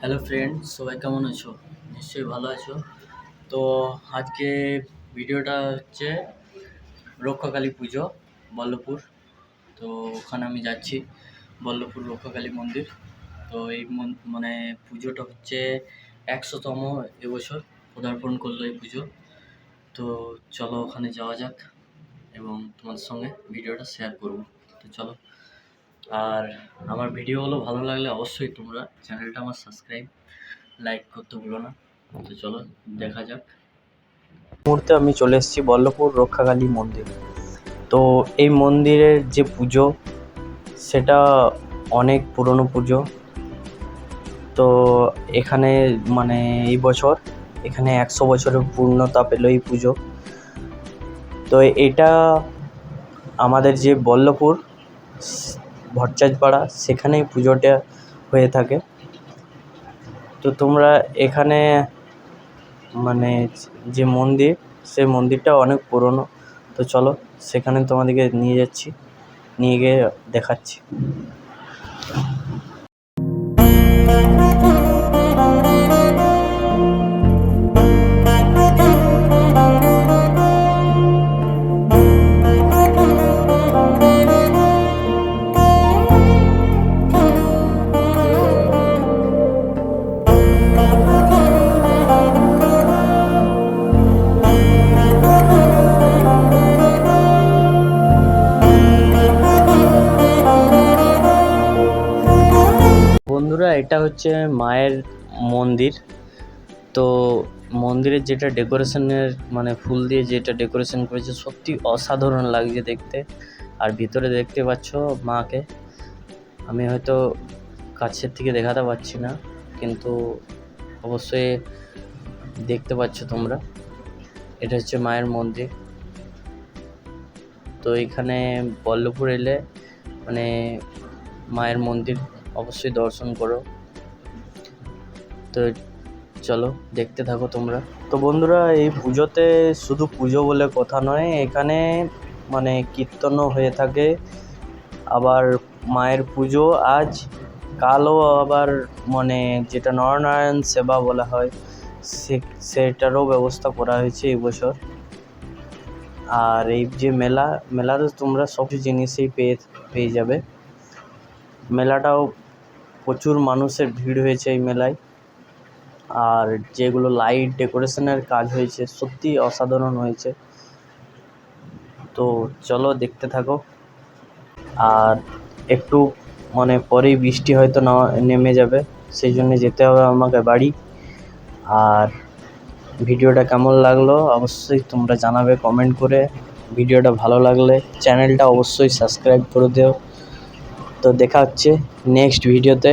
Hello friend সবাই কেমন আছো? নিশ্চয়ই ভালো আছো। তো আজকে ভিডিওটা হচ্ছে রক্ষাকালী পুজো, বল্লভপুর। তো ওখানে আমি যাচ্ছি, বল্লভপুর রক্ষাকালী মন্দির। তো এই মন- পুজোটা হচ্ছে একশোতম এবছর পদার্পণ করল এই পুজো। তো চলো ওখানে যাওয়া যাক এবং তোমাদের সঙ্গে ভিডিওটা শেয়ার করব। তো চলো। আর আমার ভিডিওগুলো ভালো লাগলে অবশ্যই তোমরা চ্যানেলটা আমার সাবস্ক্রাইব লাইক করতে ভুলো না। তো চলো, দেখা যাক। মুহূর্তে আমি চলে এসেছি বল্লভপুর রক্ষাকালী মন্দির। তো এই মন্দিরের যে পুজো, সেটা অনেক পুরনো পুজো। তো এখানে মানে এই বছর এখানে একশো বছরের পূর্ণতা পেল এই পুজো। তো এটা আমাদের যে বল্লভপুর ভট্টাচপাড়া সেখানেই পুজোটা হয়ে থাকে। তো তোমরা এখানে মানে যে মন্দির সে মন্দিরটা অনেক পুরনো। তো চলো, সেখানে তোমাদেরকে নিয়ে যাচ্ছি, নিয়ে গিয়ে দেখাচ্ছি। এটা হচ্ছে মায়ের মন্দির। তো মন্দিরের যেটা ডেকোরেশনের মানে ফুল দিয়ে যেটা ডেকোরেশন করেছে, সত্যি অসাধারণ লাগছে দেখতে। আর ভিতরে দেখতে পাচ্ছ মাকে। আমি হয়তো কাছের থেকে দেখাতে পারছি না, কিন্তু অবশ্যই দেখতে পাচ্ছ তোমরা। এটা হচ্ছে মায়ের মন্দির। তো এখানে বল্লভপুর এলে মানে মায়ের মন্দির অবশ্যই দর্শন করো। তো চলো, দেখতে থাকো তোমরা। তো বন্ধুরা, এই পুজোতে শুধু পুজো বলে কথা নয়, এখানে মানে কীর্তনও হয়ে থাকে, আবার মায়ের পুজো, আজ কালও আবার মানে যেটা নরনারায়ণ সেবা বলা হয়, সে সেটারও ব্যবস্থা করা হয়েছে এই বছর। আর এই যে মেলা, মেলাতে তোমরা সব জিনিসই পেয়ে পেয়ে যাবে। মেলাটাও প্রচুর মানুষের ভিড় হয়েছে এই মেলায়। আর যেগুলো লাইট ডেকোরেশনের কাজ হয়েছে সত্যিই অসাধারণ হয়েছে। তো চলো দেখতে থাকো। আর একটু মানে পরেই বৃষ্টি হয়তো না, নেমে যাবে, সেই জন্য যেতে হবে আমাকে বাড়ি। আর ভিডিওটা কেমন লাগল অবশ্যই তোমরা জানাবে কমেন্ট করে। ভিডিওটা ভালো লাগলে চ্যানেলটা অবশ্যই সাবস্ক্রাইব করে দিও। তো দেখা হচ্ছে নেক্সট ভিডিওতে।